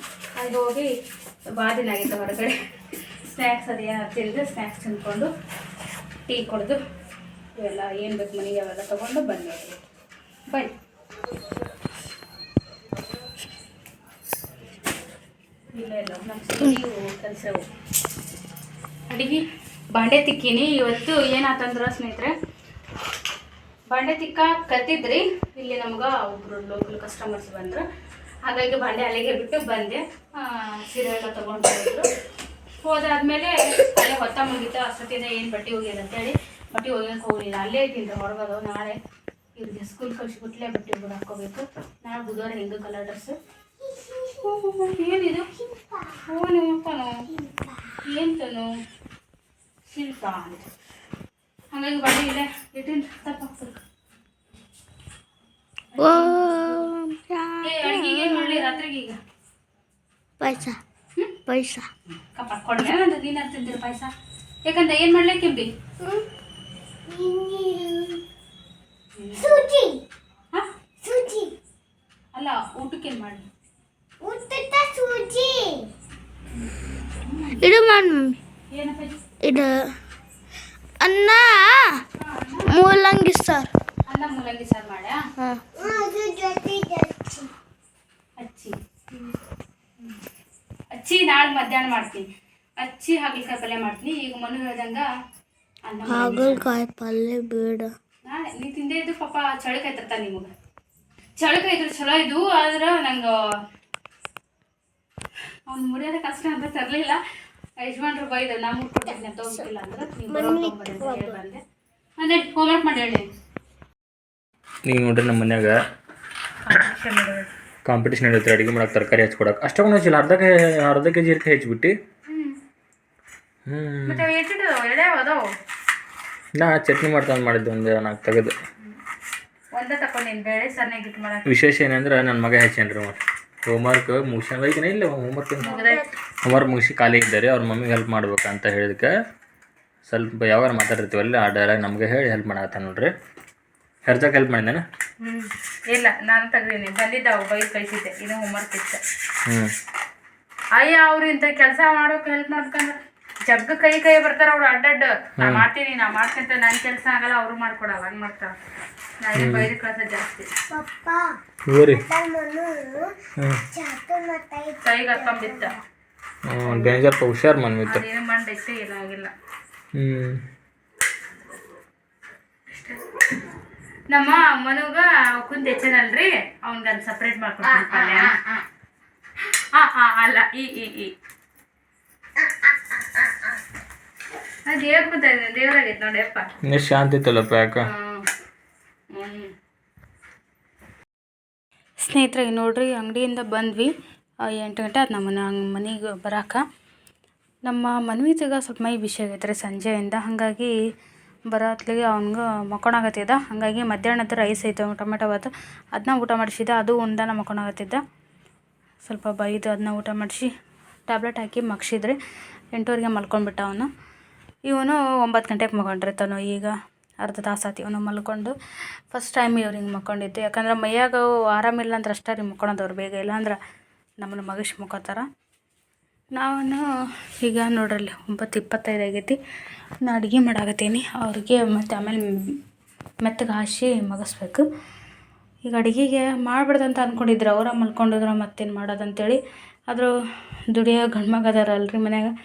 ಅಲ್ಲಿ ಹೋಗಿ ಭಾಳ ದಿನ ಆಗಿತ್ತು ಹೊರಗಡೆ. ಸ್ನ್ಯಾಕ್ಸ್ ಅದೇನು ತಿಂದು ಸ್ನ್ಯಾಕ್ಸ್ ತಿಂದ್ಕೊಂಡು ಟೀ ಕುಡ್ದು ಇವೆಲ್ಲ ಏನು ಬೇಕು ಮನೆಗೆ ಅವೆಲ್ಲ ತೊಗೊಂಡು ಬಂದೆ ಬನ್ನಿ. ಇಲ್ಲ ಇಲ್ಲ. ನಮ್ಮ ಕೆಲಸವು ಅಡಿಗೆ? ಬಾಂಡೆ ತಿಕ್ಕೀನಿ. ಇವತ್ತು ಏನಾತಂದ್ರೆ ಸ್ನೇಹಿತರೆ, ಬಾಂಡೆ ತಿಕ್ಕ ಕತ್ತಿದ್ರಿ ಇಲ್ಲಿ ನಮ್ಗೆ ಒಬ್ರು ಲೋಕಲ್ ಕಸ್ಟಮರ್ಸ್ ಬಂದ್ರು. ಹಾಗಾಗಿ ಬಂಡೆ ಅಲ್ಲಿಗೆ ಬಿಟ್ಟು ಬಂದೆ. ಸೀರೆ ಎಲ್ಲ ತೊಗೊಂಡು ಹೋದಾದ್ಮೇಲೆ ಅಲ್ಲೇ ಹೊತ್ತ ಮುಗಿತ. ಅಷ್ಟೊತ್ತಿಂದ ಏನು ಬಟ್ಟೆ ಅಂತ ಅಂತೇಳಿ ಬಟ್ಟೆ ಒಗೆಯೋಕೆ ಹೋಗಲಿಲ್ಲ. ಅಲ್ಲೇ ಇದ್ದೀನಿ ಹೊರಗೋದು. ನಾಳೆ ಇವ್ರಿಗೆ ಸ್ಕೂಲ್ ಕಳ್ಸಿಬಿಟ್ಲೆ ಬಟ್ಟೆ ಒಗ್ದು ಹಾಕೋಬೇಕು ನಾಳೆ ಬುಧವಾರ ಹಿಂಗ ಕಲರ್ ಡ್ರೆಸ್ ಏನಿದು? ತಾನು ಏನು ತನು ಶಿಲ್ಪ ಅಂತ. ಹಾಗಾಗಿ ಬಟ್ಟೆ ಇಲ್ಲೇ ಇಟ್ಟಿನ. ತಪ್ಪಾಗ್ತದೆ ಓಂ ಏ ಅಡುಗೆಗೆ ಏನು ಮಾಡಲಿ ರಾತ್ರಿಗೆ ಈಗ ಪೈಸ ಪೈಸ ಕಪ್ಪ ಕೊಡ್ಲೆ ತಿಂದಿರ ಪಾಯಸ ಯಾಕಂದ್ರೆ ಏನು ಮಾಡ್ಲಿ ಕೆಂಪಿ? ಸೂಜಿ. ಸೂಜಿ. ಅಲ್ಲ ಊಟಕ್ಕೆ ಏನು ಉತ್ತಟ ಸೂಜಿ. ಇದು ಮಾಡಿ ಮಮ್ಮಿ. ಇದು? ಅನ್ನ. ಮೂಲಂಗಿ ಸರ್. ಮೂಲಂಗಿ ಸಾರು ಮಾಡ್ಯಾ? ಅಚ್ಚಿ. ಅಚ್ಚಿ ನಾಳೆ ಮಧ್ಯಾಹ್ನ ಮಾಡ್ತೀನಿ. ಅಚ್ಚಿ ಹಾಗಲಕಾಯಿ ಪಲ್ಯ ಮಾಡ್ತೀನಿ. ಈಗ ಮನು ಹೇಳ್ದಂಗ. ಹಾಗಲಕಾಯಿ ಪಲ್ಯ ಬೇಡ. ನೀ ತಿಂದೇ ಇದ್ದು ಪಾಪ ಚಳಕಾಯಿ ತರ್ತ ನಿಮಗೆ. ಚಳಕಾಯಿ ಇದ್ರೆ ಚಲೋ ಇದು ಆದ್ರೆ ನಂಗ ಅವ್ನು ಮುರಿಯೋದ ಕಷ್ಟ ಅಂತ ತರಲಿಲ್ಲ. ಯಜಮಾನ್ರು ಬೈದು ನಾ ಮುಟ್ಕೊಟ್ಟಿದ್ದೆ ಅಂತ ಹೋಗ್ತಿಲ್ಲ ಅಂದ್ರೆ ನೀವು ಬಂದೆ. ಅಂದರೆ ಹೋಮ್ವರ್ಕ್ ಮಾಡಿ ಹೇಳಿ. ಈಗ ನೋಡ್ರಿ ನಮ್ಮ ಮನ್ಯಾಗ ಕಾಂಪಿಟೇಷನ್ ನಡೆಯುತ್ತೆ ಅಡುಗೆ ಮಾಡಕ್ಕೆ ತರಕಾರಿ ಹಚ್ಕೊಡಕ್ಕೆ ಅಷ್ಟೊಂದು ಹಚ್ಚಿಲ್ಲ ಅರ್ಧ ಕೆ ಅರ್ಧ ಕೆ ಜಿ ಇರ್ಕೆ ಹೆಚ್ಚಿಬಿಟ್ಟು ನಾ ಚಟ್ನಿ ಮಾಡ್ತಾನೆ ಮಾಡಿದ್ದೆ ಒಂದು ನಾಲ್ಕು ತೆಗೆದು. ವಿಶೇಷ ಏನಂದ್ರೆ ನನ್ನ ಮಗ ಹೆಚ್ಚೇನ್ರಿ ಮತ್ತೆ ಹೋಮ್ವರ್ಕ್ ಮುಗಿಸ್ಕೊಂಡು ಬೈಕಿನ ಇಲ್ಲ ಹೋಮ್ವರ್ಕ್ ಹೋಮ್ವರ್ಕ್ ಮುಗಿಸಿ ಖಾಲಿ ಇದ್ದಾರೆ ಅವ್ರ ಮಮ್ಮಿಗೆ ಹೆಲ್ಪ್ ಮಾಡ್ಬೇಕಂತ ಹೇಳಿದಕ್ಕೆ ಸ್ವಲ್ಪ ಯಾವಾಗ ಮಾತಾಡಿರ್ತೀವಲ್ಲ ಆ ಡೈಲಾಗ್ ನಮಗೆ ಹೇಳಿ ಹೆಲ್ಪ್ ಮಾಡತ್ತ ನೋಡ್ರಿ. ಹೆರ್ಜಕ್ಕೆ ಹೆಲ್ಪ್ ಮಾಡಿದ್ದೇನೆ? ಹ್ಞೂ ಇಲ್ಲ ನಾನು ತೆಗ್ದೀನಿ ಬಂದಿದ್ದಾವೆ ಬೈಕ್ ಕಳಿಸಿದ್ದೆ. ಇದು ಹೋಮ್ವರ್ಕ್ ಇತ್ತು. ಹ್ಞೂ ಅಯ್ಯ ಅವ್ರು ಇಂಥ ಕೆಲಸ ಮಾಡೋಕೆ ಹೆಲ್ಪ್ ಮಾಡ್ಬೇಕಂದ್ರೆ. ಜಗ್ಗ ಕೈ ಕೈ ಬರ್ತಾರೆ ಅವ್ರು ಅಡ್ಡಡ್ಡ. ನಾ ಮಾಡ್ತೀನಿ ನಾ ಮಾಡ್ತೀನಿ ಅಂತ ನನ್ನ ಕೆಲಸ ಆಗಲ್ಲ ಅವರು ಮಾಡ್ಕೊಡಲ್ಲ ಹಂಗೆ ಮಾಡ್ತಾರ. ನಾ ಏನು ಬೈದು ಕಳ್ಸ ಜಾಸ್ತಿ. ನಾನು ಕೈಗೆ ಹ್ಞೂ ಡೇಂಜರ್ ಹುಷಾರು ಮನ್ವಿತ್ತು ಅದೇನು ಮಾಡೈತೆ ಏನಾಗಿಲ್ಲ ಹ್ಞೂ ನಮ್ಮ ಮನುಗ ಕುಂತ ಹೆಚ್ಚನಲ್ರಿ? ಅವ್ನಿಗೆ ಸಪ್ರೇಟ್ ಮಾಡ್ಕೊಡ್ತೀನಿ ಪಲ್ಯ. ಆ ಆ. ಅಲ್ಲ ಈ ಈ ಈ. ದೇವ್ರ ಕುಂತ ದೇವ್ರಾಗೈತೆ ನೋಡಿಯಪ್ಪ ಇನ್ನೂ ಶಾಂತಿ ಇತ್ತಲ್ಲಪ್ಪ ಯಾಕೆ? ಸ್ನೇಹಿತರೆ ನೋಡ್ರಿ ಅಂಗಡಿಯಿಂದ ಬಂದ್ವಿ. ಎಂಟು ಗಂಟೆ ಆಯ್ತು ನಮ್ಮ ಮನೆ ಮನೆಗೆ ಬರಾಕ. ನಮ್ಮ ಮನ್ವಿತಿಗ ಸ್ವಲ್ಪ ಮೈ ಬಿಸಿ ಆಗೈತೆ ರೀ ಸಂಜೆಯಿಂದ. ಹಾಗಾಗಿ ಬರತ್ಲಿಗೆ ಅವ್ನಿಗೆ ಮಕ್ಕೊಳಗತ್ತಿದ್ದ ಹಾಗಾಗಿ ಮಧ್ಯಾಹ್ನದ ರೈಸ್ ಐತೆ ಟೊಮೆಟೊ ಬಾತ್ ಅದನ್ನ ಊಟ ಮಾಡಿಸಿದ್ದೆ ಅದು ಉಂಡನ ಮಕ್ಕೊಳಗತ್ತಿದ್ದ ಸ್ವಲ್ಪ ಬೈದು ಅದನ್ನ ಊಟ ಮಾಡಿಸಿ, ಟ್ಯಾಬ್ಲೆಟ್ ಹಾಕಿ ಮಗ್ಸಿದ್ರಿ ಎಂಟೂವರೆಗೆ ಮಲ್ಕೊಂಡ್ಬಿಟ್ಟ ಅವನು. ಇವನು ಒಂಬತ್ತು ಗಂಟೆಗೆ ಮಲ್ಕೊಂಡ್ರಿ ತಾನು ಈಗ ಅರ್ಧ ತಾಸು ಆತು ಇವನು ಮಲ್ಕೊಂಡು. ಫಸ್ಟ್ ಟೈಮ್ ಇವ್ರು ಹಿಂಗೆ ಮಕ್ಕೊಂಡಿದ್ದೆ. ಯಾಕಂದ್ರೆ ಮೈಯಾಗ ಆರಾಮಿಲ್ಲ ಅಂದ್ರೆ ಅಷ್ಟೇ ರೀ ಮಕ್ಕೊಳೋದವ್ರು ಬೇಗ. ಇಲ್ಲ ಅಂದ್ರೆ ನಮ್ಮನ್ನು ಮಗಿಸಿ ಮುಕ್ಕೋತಾರ. ನಾನು ಈಗ ನೋಡ್ರಲ್ಲಿ ಒಂಬತ್ತು ಇಪ್ಪತ್ತೈದು ಆಗೈತಿ. ನಾ ಅಡುಗೆ ಮಾಡಾಕತ್ತೀನಿ. ಅವ್ರಿಗೆ ಮತ್ತು ಆಮೇಲೆ ಮೆತ್ತಗೆ ಹಾಸಿ ಮಗಸ್ಬೇಕು. ಈಗ ಅಡುಗೆಗೆ ಮಾಡ್ಬಾರ್ದಂತ ಅಂದ್ಕೊಂಡಿದ್ರು ಅವರ ಮಲ್ಕೊಂಡಿದ್ರು, ಮತ್ತೇನು ಮಾಡೋದಂತೇಳಿ. ಆದರೂ ದುಡಿಯೋ ಗಂಡು ಮಗ ಅದಾರಲ್ರಿ ಮನ್ಯಾಗ.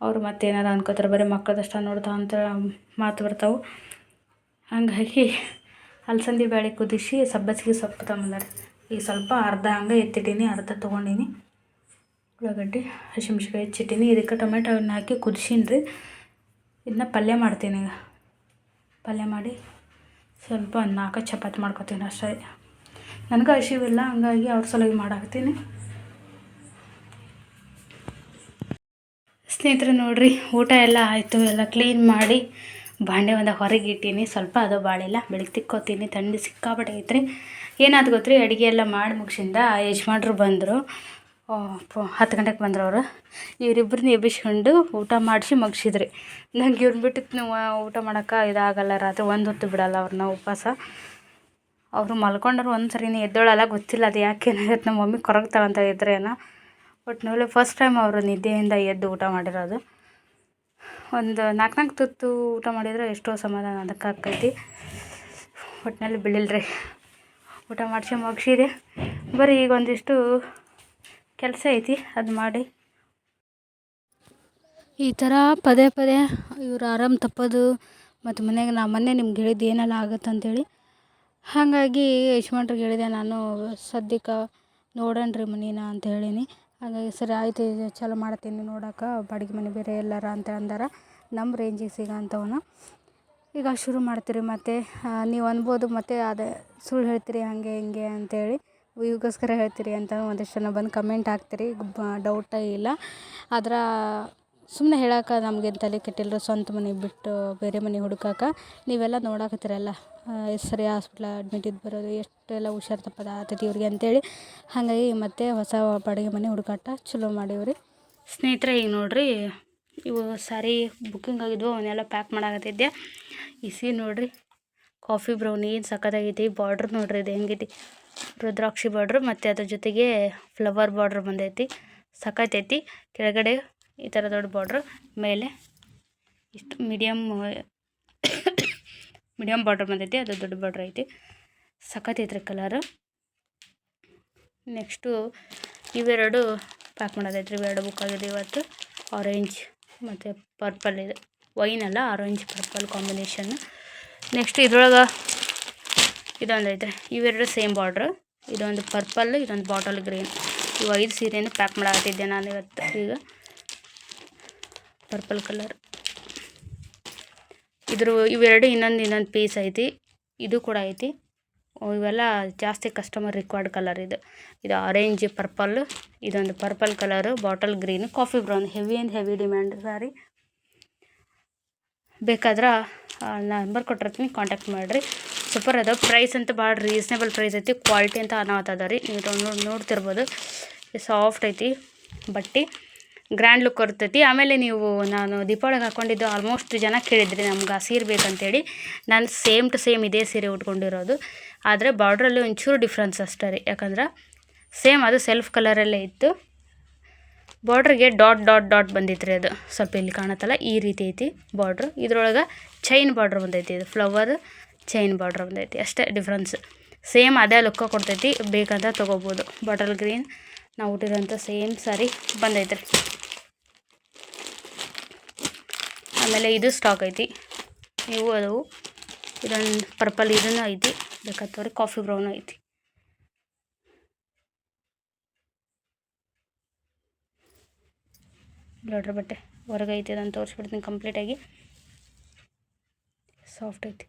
ಅವ್ರು ಮತ್ತೇನಾರು ಅನ್ಕೋತಾರೆ, ಬರೀ ಮಕ್ಕಳದಷ್ಟ ನೋಡ್ತಾ ಅಂತ ಮಾತು ಬರ್ತಾವೆ. ಹಂಗಾಗಿ ಅಲಸಂದಿ ಬೇಳೆ ಕುದಿಸಿ ಸಬ್ಬಸಿಗೆ ಸೊಪ್ಪು ತಗೊಂಬಂದಾರೆ. ಈಗ ಸ್ವಲ್ಪ ಅರ್ಧ ಹಂಗೆ ಎತ್ತಿಟ್ಟೀನಿ, ಅರ್ಧ ತೊಗೊಂಡೀನಿ. ಉಳ್ಳಾಗಡ್ಡಿ ಹಸಿಮೆಣ್ಸಿಕಾಯಿ ಹೆಚ್ಚಿಟ್ಟೀನಿ ಇದಕ್ಕೆ ಟೊಮೆಟೊ ಹಣ್ಣು ಹಾಕಿ ಕುದಿಸೀನಿ ರೀ. ಇದನ್ನ ಪಲ್ಯ ಮಾಡ್ತೀನಿ ಈಗ. ಪಲ್ಯ ಮಾಡಿ ಸ್ವಲ್ಪ ನಾಲ್ಕು ಚಪಾತಿ ಮಾಡ್ಕೊತೀನಿ ಅಷ್ಟೇ. ನನಗೆ ಹಸಿವಿಲ್ಲ, ಹಂಗಾಗಿ ಅವ್ರ ಸಲುವಾಗಿ ಮಾಡಾಕ್ತೀನಿ. ಸ್ನೇಹಿತರೆ ನೋಡಿರಿ, ಊಟ ಎಲ್ಲ ಆಯಿತು. ಎಲ್ಲ ಕ್ಲೀನ್ ಮಾಡಿ ಬಾಂಡೆ ಒಂದು ಹೊರಗೆ ಇಟ್ಟೀನಿ. ಸ್ವಲ್ಪ ಅದು ಬಾಳಿಲ್ಲ, ಬೆಳಗ್ಗೆ ತಿಕ್ಕೋತೀನಿ. ತಂಡಿ ಸಿಕ್ಕಾಪಟ್ಟೆ ಐತ್ರಿ. ಏನಾದ್ ಗೊತ್ತ್ರಿ, ಅಡುಗೆ ಎಲ್ಲ ಮಾಡಿ ಮುಗಿಸಿಂದ ಯಜಮಾನ್ರು ಬಂದರು. ಹತ್ತು ಗಂಟೆಗೆ ಬಂದ್ರು ಅವರು. ಇವರಿಬ್ಬರನ್ನ ಎಬ್ಬಿಸ್ಕೊಂಡು ಊಟ ಮಾಡಿಸಿ ಮುಗಿಸಿದ್ರಿ. ನಂಗೆ ಇವ್ರನ್ನ ಬಿಟ್ಟು ಊಟ ಮಾಡೋಕೆ ಇದಾಗಲ್ಲ. ರಾತ್ರಿ ಒಂದು ಹೊತ್ತು ಬಿಡಲ್ಲ ಅವ್ರನ್ನ ಉಪವಾಸ. ಅವರು ಮಲ್ಕೊಂಡ್ರು ಒಂದು ಸರಿನೇ ಎದ್ದೋಳಲ್ಲ, ಗೊತ್ತಿಲ್ಲ ಅದು ಯಾಕೆ ಏನಾಗತ್ತೆ. ನಮ್ಮ ಮಮ್ಮಿ ಕೊರಗ್ತಾಳಂತ ಇದ್ರೇನೋ ನೋಡಲಿ ಫಸ್ಟ್ ಟೈಮ್ ಅವರು ನಿದ್ದೆಯಿಂದ ಎದ್ದು ಊಟ ಮಾಡಿರೋದು. ಒಂದು ನಾಲ್ಕು ನಾಲ್ಕು ತುತ್ತು ಊಟ ಮಾಡಿದರೆ ಎಷ್ಟೋ ಸಮಾಧಾನ ಅದಕ್ಕೆ ಆಕೈತಿ ಒಟ್ಟಿನಲ್ಲಿ ಬಿಳಿಲ್ರಿ ಊಟ ಮಾಡಿಸಿ ಮುಗಿಸಿದೆ. ಬರೀ ಈಗ ಒಂದಿಷ್ಟು ಕೆಲಸ ಐತಿ, ಅದು ಮಾಡಿ. ಈ ಥರ ಪದೇ ಪದೇ ಇವ್ರು ಆರಾಮ್ ತಪ್ಪೋದು, ಮತ್ತು ಮನೆಗೆ ನಾ ಮೊನ್ನೆ ನಿಮ್ಗೆ ಹೇಳಿದ್ದು ಏನೆಲ್ಲ ಆಗುತ್ತೆ ಅಂತೇಳಿ. ಹಾಗಾಗಿ ಯಜಮಾನ್ರಿಗೆ ಹೇಳಿದೆ, ನಾನು ಸದ್ಯಕ್ಕೆ ನೋಡೋಣ್ರಿ ಮನೀನ ಅಂತ ಹೇಳೀನಿ. ಹಾಗಾಗಿ ಸರಿ ಆಯಿತು, ಇದು ಚಲೋ ಮಾಡ್ತೀನಿ ನೋಡೋಕೆ, ಬಾಡಿಗೆ ಮನೆ ಬೇರೆ ಎಲ್ಲಾರ ಅಂತ ಅಂದಾರ. ನಮ್ಮ ರೇಂಜಿಗೆ ಸಿಗೋಂಥವನು ಈಗ ಶುರು ಮಾಡ್ತೀರಿ ಮತ್ತು ನೀವು ಅನ್ಬೋದು ಮತ್ತು ಅದೇ ಸುಳ್ಳು ಹೇಳ್ತೀರಿ ಹಾಗೆ ಹಿಂಗೆ ಅಂತೇಳಿ. ಇವ್ಗೋಸ್ಕರ ಹೇಳ್ತೀರಿ ಅಂತ ಒಂದಿಷ್ಟು ಜನ ಬಂದು ಕಮೆಂಟ್ ಹಾಕ್ತೀರಿ. ಡೌಟೇ ಇಲ್ಲ. ಆದ್ರೆ ಸುಮ್ಮನೆ ಹೇಳಕ್ಕೆ ನಮ್ಗೇನು ತಲೆ ಕೆಟ್ಟಿಲ್ಲ ಸ್ವಂತ ಮನೆ ಬಿಟ್ಟು ಬೇರೆ ಮನೆ ಹುಡುಕಕ್ಕೆ ನೀವೆಲ್ಲ ನೋಡಾಕತ್ತೀರಲ್ಲ ಸರಿ ಹಾಸ್ಪಿಟ್ಲ ಅಡ್ಮಿಟ್ ಇದ್ದು ಬರೋದು, ಎಷ್ಟೆಲ್ಲ ಹುಷಾರು ತಪ್ಪದ ಆತತಿ ಇವ್ರಿಗೆ ಅಂತೇಳಿ. ಹಾಗಾಗಿ ಮತ್ತೆ ಹೊಸ ಬಾಡಿಗೆ ಮನೆ ಹುಡುಕಾಟ ಚಲೋ ಮಾಡಿವ್ರಿ. ಸ್ನೇಹಿತರೆ, ಈಗ ನೋಡ್ರಿ, ಇವು ಸಾರಿ ಬುಕ್ಕಿಂಗ್ ಆಗಿದ್ವು, ಅವನ್ನೆಲ್ಲ ಪ್ಯಾಕ್ ಮಾಡಾಕತ್ತಿದ್ದೆ. ಇಸಿ ನೋಡ್ರಿ ಕಾಫಿ ಬ್ರೌನಿ ಏನು ಸಖತ್ತಾಗೈತಿ ಬಾರ್ಡ್ರ್ ನೋಡ್ರಿ, ಇದು ಹೆಂಗೈತಿ. ರುದ್ರಾಕ್ಷಿ ಬಾರ್ಡ್ರ್ ಮತ್ತು ಅದ್ರ ಜೊತೆಗೆ ಫ್ಲವರ್ ಬಾರ್ಡ್ರ್ ಬಂದೈತಿ ಸಖತ್ತೈತಿ ಕೆಳಗಡೆ ಈ ಥರ ದೊಡ್ಡ ಬಾರ್ಡ್ರ್ ಮೇಲೆ ಇಷ್ಟು ಮೀಡಿಯಮ್ ಮೀಡಿಯಮ್ ಬಾರ್ಡ್ರ್ ಬಂದೈತಿ, ಅದು ದೊಡ್ಡ ಬಾರ್ಡ್ರ್ ಐತಿ. ಸಖತ್ತೈತ್ರಿ ಕಲರ್ ನೆಕ್ಸ್ಟು ಇವೆರಡು ಪ್ಯಾಕ್ ಮಾಡೋದೈತ್ರಿ ಇವೆರಡು ಬುಕ್ ಆಗಿದೆ ಇವತ್ತು. ಆರೆಂಜ್ ಮತ್ತು ಪರ್ಪಲ್ ಇದೆ. ವೈನ್ ಅಲ್ಲ ಆರೆಂಜ್ ಪರ್ಪಲ್ ಕಾಂಬಿನೇಷನ್ ನೆಕ್ಸ್ಟ್ ಇದ್ರೊಳಗೆ ಇದೊಂದು ಐತ್ರಿ ಇವೆರಡು ಸೇಮ್ ಬಾರ್ಡ್ರ್ ಇದೊಂದು ಪರ್ಪಲ್ ಇದೊಂದು ಬಾಟಲ್ ಗ್ರೀನ್ ಇವು ಐದು ಸೀರೆಯನ್ನು ಪ್ಯಾಕ್ ಮಾಡಾಕತ್ತಿದ್ದೆ ನಾನು ಇವತ್ತು. ಈಗ ಪರ್ಪಲ್ ಕಲರ್ ಇದ್ರ ಇವೆರಡು ಇನ್ನೊಂದು ಇನ್ನೊಂದು ಪೀಸ್ ಐತಿ. ಇದು ಕೂಡ ಐತಿ. ಇವೆಲ್ಲ ಜಾಸ್ತಿ ಕಸ್ಟಮರ್ ರಿಕ್ವೈರ್ಡ್ ಕಲರ್ ಇದು. ಇದು ಆರೆಂಜ್ ಪರ್ಪಲ್ ಇದೊಂದು purple colour bottle green coffee brown heavy and heavy demand sari. ಬೇಕಾದ್ರೆ ನಂಬರ್ ಕೊಟ್ಟಿರ್ತೀನಿ ಕಾಂಟ್ಯಾಕ್ಟ್ ಮಾಡಿರಿ. ಸೂಪರ್ ಅದ. ಪ್ರೈಸ್ ಅಂತ ಭಾಳ ರೀಸನೇಬಲ್ ಪ್ರೈಸ್ ಐತಿ. ಕ್ವಾಲಿಟಿ ಅಂತ ಅನ್ನೋತದ ರೀ. ನೀವು ನೋಡಿ ನೋಡ್ತಿರ್ಬೋದು. ಸಾಫ್ಟ್ ಐತಿ, ಬಟ್ಟೆ. ಗ್ರ್ಯಾಂಡ್ ಲುಕ್ ಇರ್ತೈತಿ ಆಮೇಲೆ ನೀವು ನಾನು ದೀಪಾವಳಿಗೆ ಹಾಕ್ಕೊಂಡಿದ್ದು ಆಲ್ಮೋಸ್ಟ್ ಜನ ಕೇಳಿದ್ರಿ ನಮ್ಗೆ ಆ ಸೀರೆ ಬೇಕಂತೇಳಿ. ನಾನು ಸೇಮ್ ಟು ಸೇಮ್ ಇದೇ ಸೀರೆ ಉಟ್ಕೊಂಡಿರೋದು. ಆದರೆ ಬಾರ್ಡ್ರಲ್ಲಿ ಒಂಚೂರು ಡಿಫ್ರೆನ್ಸ್ ಅಷ್ಟೇ ರೀ. ಯಾಕಂದ್ರೆ ಸೇಮ್ ಅದು ಸೆಲ್ಫ್ ಕಲರಲ್ಲೇ ಇತ್ತು. ಬಾರ್ಡ್ರಿಗೆ ಡಾಟ್ ಡಾಟ್ ಡಾಟ್ ಬಂದಿತ್ತು ರೀ ಅದು. ಸ್ವಲ್ಪ ಇಲ್ಲಿ ಕಾಣತ್ತಲ್ಲ, ಈ ರೀತಿ ಐತಿ ಬಾರ್ಡ್ರ್ ಇದ್ರೊಳಗೆ ಚೈನ್ ಬಾರ್ಡ್ರ್ ಬಂದೈತಿ. ಇದು ಫ್ಲವರ್ ಚೈನ್ ಬಾರ್ಡ್ರ್ ಬಂದೈತಿ, ಅಷ್ಟೇ ಡಿಫ್ರೆನ್ಸ್ ಸೇಮ್ ಅದೇ ಲುಕ್ಕ ಕೊಡ್ತೈತಿ ಬೇಕಂದ್ರೆ ತೊಗೋಬೋದು. ಬಾಟಲ್ ಗ್ರೀನ್ ನಾವು ಉಟ್ಟಿರೋಂಥ ಸೇಮ್ ಸಾರಿ ಬಂದೈತೆ ಆಮೇಲೆ ಇದು ಸ್ಟಾಕ್ ಐತಿ. ಇವು ಅದು ಇದೊಂದು ಪರ್ಪಲ್ ಇದನ್ನು ಐತಿ ಬೇಕಾದವ್ರಿ ಕಾಫಿ ಬ್ರೌನ್ ಐತಿ. ನೋಡ್ರಿ ಬಟ್ಟೆ ಹೊರಗೆ ಐತಿ ಅದನ್ನು ತೋರಿಸ್ಬಿಡ್ತೀನಿ ಕಂಪ್ಲೀಟಾಗಿ ಸಾಫ್ಟ್ ಐತಿ.